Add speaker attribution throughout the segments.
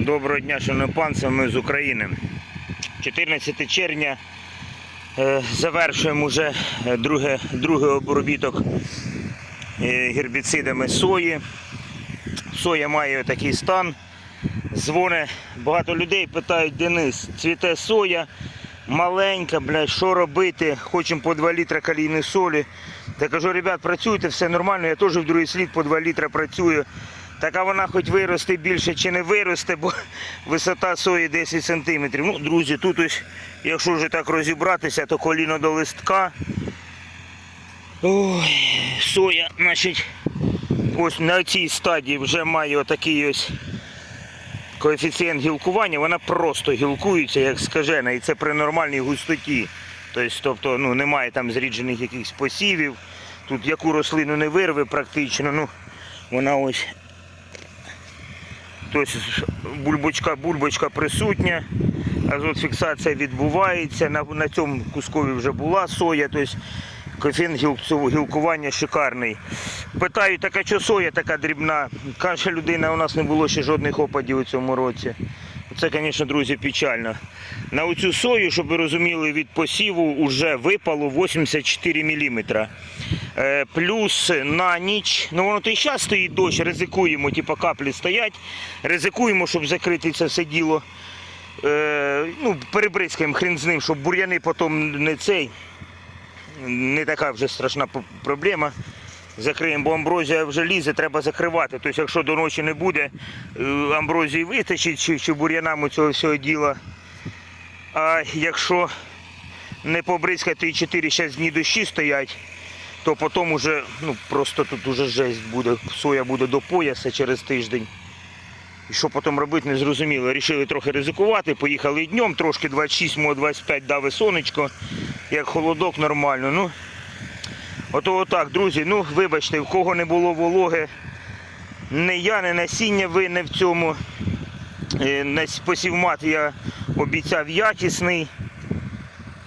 Speaker 1: Доброго дня, шановні панці, ми з України. 14 червня е, завершуємо вже е, друге, другий обробіток е, гербіцидами сої. Соя має такий стан. Дзвоне багато людей, питають, Денис, цвіте соя, маленька, блядь, що робити? Хочемо по 2 літра калійної солі. Та кажу, ребят, працюйте, все нормально, я теж в другий слід по 2 літра працюю. Така вона хоч виросте більше чи не виросте, бо висота сої 10 см. Ну, друзі, тут ось, якщо вже так розібратися, то коліно до листка. Ой, соя, значить, ось на цій стадії вже має отакий ось коефіцієнт гілкування, вона просто гілкується, як скажена, і це при нормальній густоті. Тобто, тобто ну, немає там зріджених якихось посівів. Тут яку рослину не вирве практично, ну, вона ось Тобто бульбочка, бульбочка присутня, азотфіксація відбувається. На, на цьому кускові вже була соя, тобто цього гілкування шикарний. Питаю, така що соя така дрібна? Каже людина, у нас не було ще жодних опадів у цьому році. Це, звісно, друзі, печально. На оцю сою, щоб ви розуміли, від посіву вже випало 84 мм. Е, плюс на ніч, ну воно то і зараз стоїть дощ, ризикуємо, типу каплі стоять, ризикуємо, щоб закрити це все діло. Е, ну, перебризкаємо хрен з ним, щоб бур'яни потім не цей, не така вже страшна проблема. Закриємо, бо амброзія вже лізе, треба закривати. Тобто, якщо до ночі не буде е, амброзії витащить чи, чи бур'янами цього всього діла. А якщо не побризкати і 4-6 дні дощі стоять, то потім уже, ну просто тут уже жесть буде. Соя буде до пояса через тиждень. І що потім робити, не зрозуміло. Рішили трохи ризикувати, поїхали днем, трошки 26-25 дави сонечко, як холодок нормально. Ну, ото отак, друзі, ну вибачте, в кого не було вологи, не я, не насіння винне в цьому. Е, посівмат я обіцяв якісний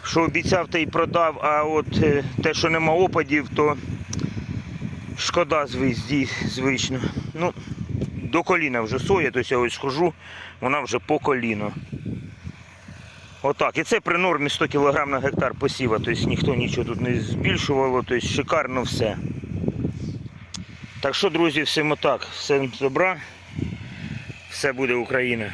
Speaker 1: що обіцяв, те й продав, а от е, те, що нема опадів, то шкода звізді, звично. Ну, до коліна вже соя, тобто я ось схожу, вона вже по коліно. Отак. І це при нормі 100 кг на гектар посіва, тобто ніхто нічого тут не збільшувало, тобто шикарно все. Так що, друзі, всім отак, всім добра, все буде Україна.